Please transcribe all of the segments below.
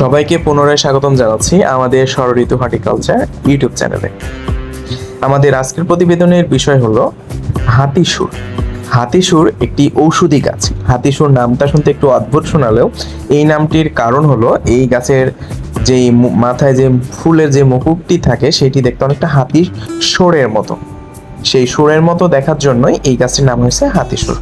সবাইকে পুনরায় স্বাগতম জানাচ্ছি আমাদের ষড়ঋতু হর্টিকালচার ইউটিউব চ্যানেলে। আমাদের আজকের প্রতিবেদনের বিষয় হলো হাতিসুর। হাতিসুর একটি ঔষধি গাছ। হাতিসুর নামটা শুনতে একটু অদ্ভুত শোনালেও এই নামটির কারণ হলো এই গাছের যে মাথায় যে ফুলের যে মুকুটটি থাকে, সেটি দেখতে অনেকটা হাতির সোরের মতো। সেই সুরের মতো দেখার জন্যই এই গাছটির নাম হয়েছে হাতিসুর।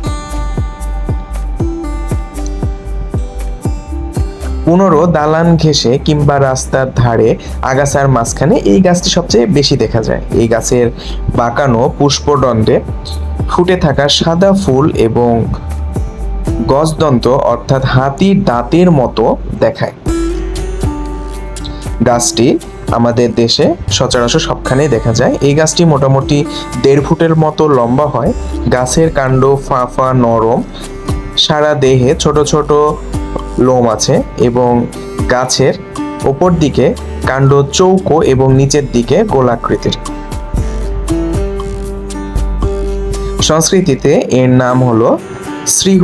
পুনরো দালান ঘেঁষে কিংবা রাস্তার ধারে আগাছার মাঝখানে এই গাছটি সবচেয়ে বেশি দেখা যায়। এই গাছের বাঁকানো পুষ্পদণ্ডে ফুটে থাকা সাদা ফুল এবং গজদন্ত অর্থাৎ হাতির দাঁতের মতো দেখায়। গাছটি আমাদের দেশে সচরাচর সবখানেই দেখা যায়। এই গাছটি মোটামুটি দেড় ফুটের মতো লম্বা হয়। গাছের কাণ্ড ফাঁফা নরম। সারা দেহে ছোট ছোট লোম আছে এবং গাছের ওপর দিকে কাণ্ড চৌকো এবং নিচের দিকে গোলাকৃতির। সংস্কৃতিতে এর নাম হলো শ্রীহ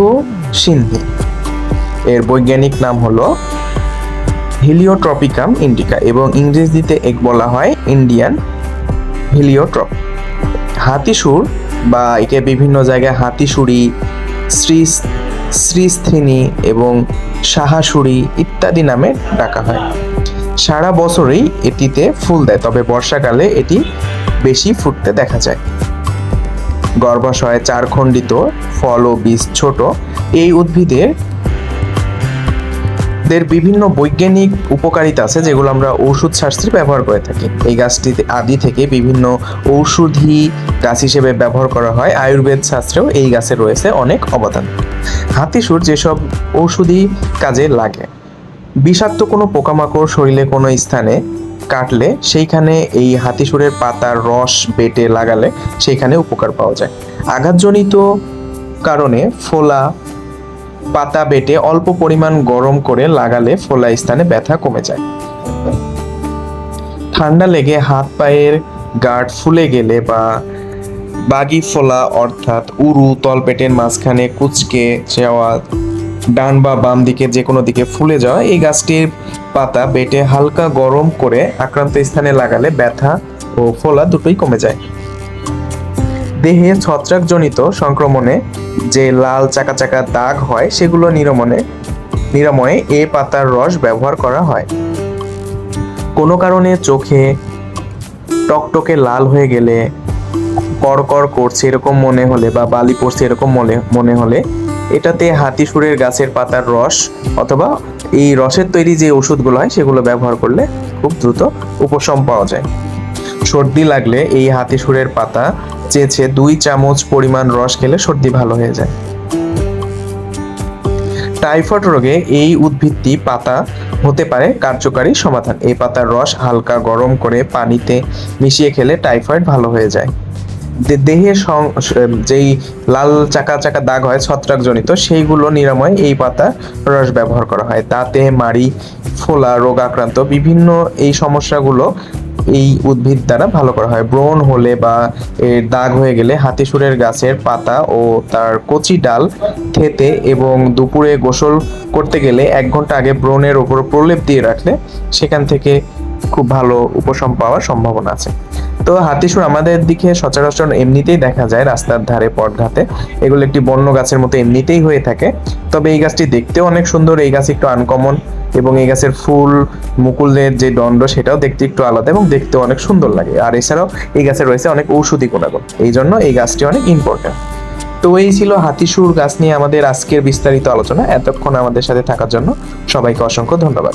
সিন্ধি এর বৈজ্ঞানিক নাম হলো হিলিওট্রপিকাম ইন্ডিকা এবং ইংরেজিতে এক বলা হয় ইন্ডিয়ান হিলিওট্রপ। হাতিসুর বা একে বিভিন্ন জায়গায় হাতিসুরি শ্রী শ্রীস্থিনী এবং সাহাসুরি ইত্যাদি নামে ডাকা হয়। সারা বছরেই এটিতে ফুল দেয়, তবে বর্ষাকালে এটি বেশি ফুটতে দেখা যায়। গর্ভাশয় চারখণ্ডিত ফল ও বীজ ছোট, এই উদ্ভিদের দের বিভিন্ন বৈজ্ঞানিক উপকারিতা আছে, যেগুলো আমরা ঔষধ শাস্ত্রে ব্যবহার করে থাকি। এই গাছটি আদি থেকে বিভিন্ন ঔষধি গাছ হিসেবে ব্যবহার করা হয়। আয়ুর্বেদ শাস্ত্রেও এই গাছে রয়েছে অনেক অবদান। হাতিসুর যেসব ঔষধি কাজে লাগে, বিষাক্ত কোনো পোকামাকড় শরীরে কোনো স্থানে কাটলে সেইখানে এই হাতিসুরের পাতার রস বেটে লাগালে সেইখানে উপকার পাওয়া যায়। আঘাতজনিত কারণে ফোলা পাতা বেটে অল্প পরিমাণ গরম করে লাগালে ফোলা স্থানে ব্যথা কমে যায়। ঠান্ডা লেগে হাত পায়ের গাঢ় ফুলে গেলে বা বাগি ফোলা অর্থাৎ উরু তলপেটের মাঝখানে কুচকে যাওয়া, ডান বা বাম দিকে যে কোনো দিকে ফুলে যাওয়া, এই গাছটির পাতা বেটে হালকা গরম করে আক্রান্ত স্থানে লাগালে ব্যথা ও ফোলা দুটোই কমে যায়। দেহে ছত্রাকজনিত সংক্রমণে যে লাল চাকা চাকা দাগ হয়, সেগুলো নিরামনে, নিরাময়ে এ পাতার রস ব্যবহার করা হয়। কোনো কারণে চোখে টকটকে লাল হয়ে গেলে করকর করছে এরকম মনে হলে বা বালি পড়ছে এরকম মনে মনে হলে, এটাতে হাতিসুরের গাছের পাতার রস অথবা এই রসের তৈরি যে ওষুধগুলো হয়, সেগুলো ব্যবহার করলে খুব দ্রুত উপশম পাওয়া যায়। সর্দি লাগলে এই হাতিসুরের পাতা চেঁচে দুই চামচ পরিমাণ রস খেলে সর্দি ভালো হয়ে যায়। টাইফয়েড রোগে এই উদ্ভিদটি পাতা হতে পারে কার্যকারী সমাধান। এই পাতার রস হালকা গরম করে পানিতে মিশিয়ে খেলে টাইফয়েড ভালো হয়ে যায়। দেহে যেই লাল চাকা চাকা দাগ হয় ছত্রাকজনিত, সেইগুলো নিরাময় এই পাতা রস ব্যবহার করা হয়। তাতে মাড়ি, ফোলা রোগ আক্রান্ত বিভিন্ন এই সমস্যাগুলো এই উদ্ভিদ দ্বারা ভালো করা হয়। ব্রণ হলে বা এর দাগ হয়ে গেলে হাতিসুরের গাছের পাতা ও তার কচি ডাল থেতে এবং দুপুরে গোসল করতে গেলে এক ঘণ্টা আগে ব্রণের ওপর প্রলেপ দিয়ে রাখলে সেখান থেকে খুব ভালো উপশম পাওয়ার সম্ভাবনা আছে। তো হাতিসুর আমাদের দিকে সচরাচর এমনিতেই দেখা যায় রাস্তার ধারে, পথঘাটে। এগুলো একটি বন্য গাছের মতো এমনিতেই হয়ে থাকে। তবে এই গাছটি দেখতেও অনেক সুন্দর, এই গাছ একটু আনকমন এবং এই গাছের ফুল মুকুলের যে দণ্ড সেটাও দেখতে একটু আলাদা এবং দেখতে অনেক সুন্দর লাগে। আর এছাড়াও এই গাছে রয়েছে অনেক ঔষধি গুণাগুণ। এই জন্য এই গাছটি অনেক ইম্পর্টেন্ট তো এই ছিল হাতিসুর গাছ নিয়ে আমাদের আজকের বিস্তারিত আলোচনা। এতক্ষণ আমাদের সাথে থাকার জন্য সবাইকে অসংখ্য ধন্যবাদ।